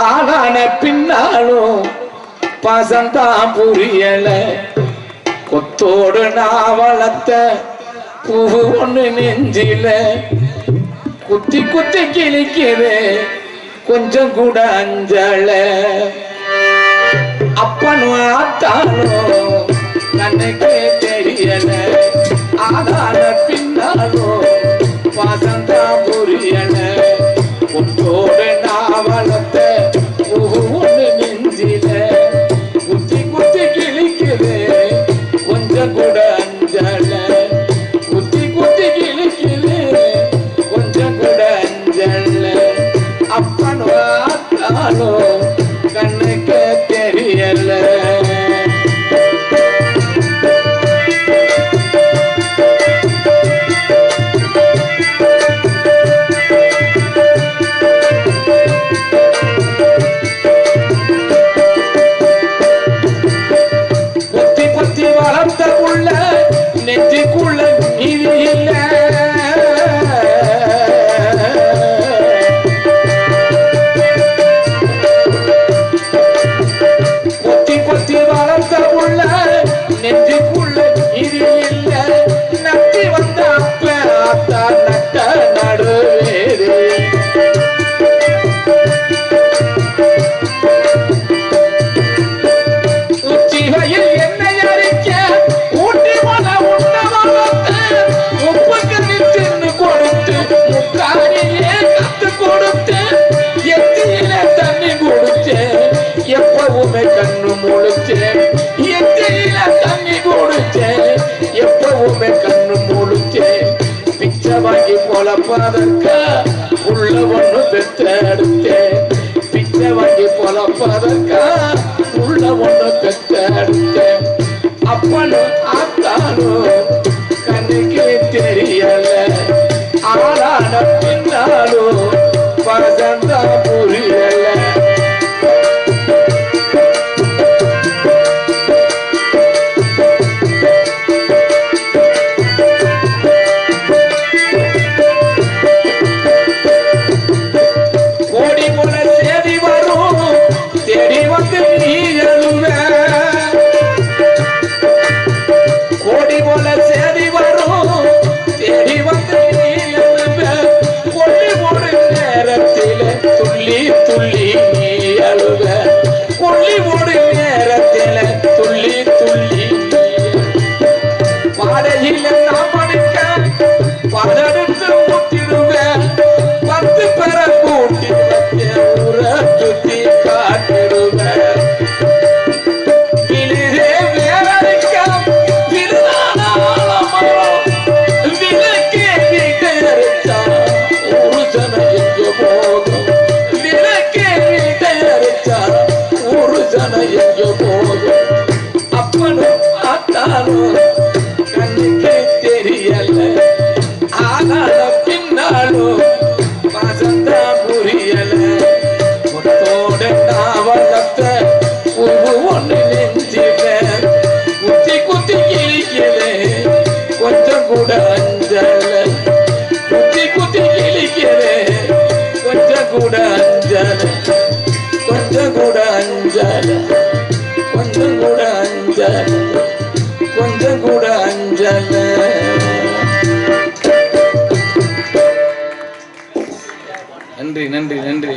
ஆளான பின்னாலும் பசந்தான் புரியல. கொத்தோடு நான் வளர்த்த பூவு ஒன்று நெஞ்சில. குத்தி குத்தி கிழிக்குது கொஞ்சம் கூட அஞ்சல. அப்பனும் ஆத்தானோ கண்ணுக்கே தெரியல. தண்ணி குடிச்சேன் எப்பவுமே கண்ணு முழிச்சேன் எத்தையில தண்ணி குடிச்சேன் எப்பவுமே கண்ணு முழிச்சேன் பிச்சை வாங்கி பொழப்பாதக்கா உள்ள ஒண்ணு பெற்றெடுத்தேன் பிச்சை வாங்கி பொழப்பாதக்கா உள்ள ஒண்ணு பெற்றெடுத்தேன் அப்பனும் கொல்லி ஓடு நேரத்தில். துள்ளி துள்ளி பாடையில் நன்றி நன்றி